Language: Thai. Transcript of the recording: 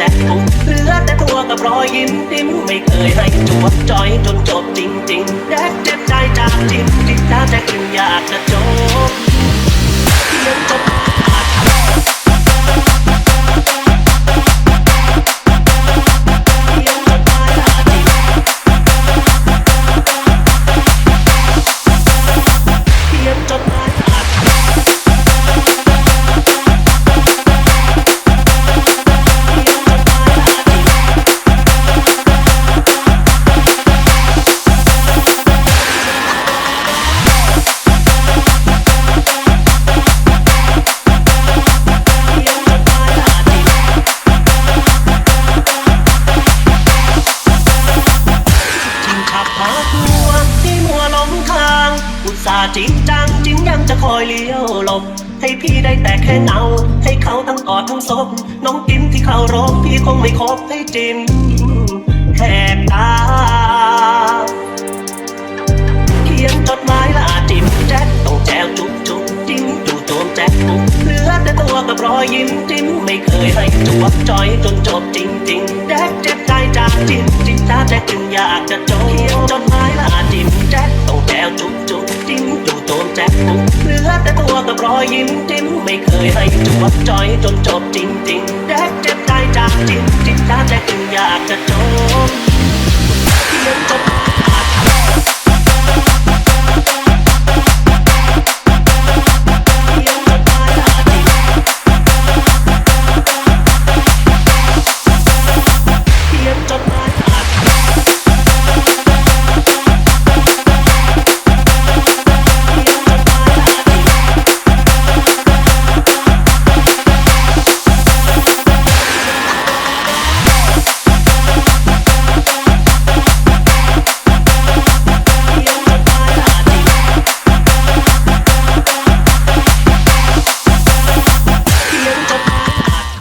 แจ็คปุ๊บเหลือแต่ตัวกับรอยยิ้มดิ้มไม่เคยให้จวบจอยจนจบจริงๆแดกเจ็บใจจาก จิงขับพาตัวที่มัวหลงทาง อุตส่าห์จริงจังจริงยังจะคอยเลี้ยวหลบ ให้พี่ได้แต่แค่เงาให้เขาทั้งกอดทั้งศพน้องจิ้มที่เขารบพี่คงไม่คบให้จิ้มแหกตาเขียนจดหมายลาจิ้มแจ็คต้องแจวจุ๊บจุ๊บจิ้มจู่โจมแจ็คปุ๊บเหลือแต่ตัวกับรอยยิ้มจิ้มไม่เคยให้จวบจอยจนจบจริงๆแจ็คเจ็บใจจากจิ้มจิตตาแจ็คจึงอยากจะจบ จ็คปุ๊บเหลือแต่ตัวกับรอยยิ้มจิ้มไม่เคยให้จวบจอยจนจบจริง ๆ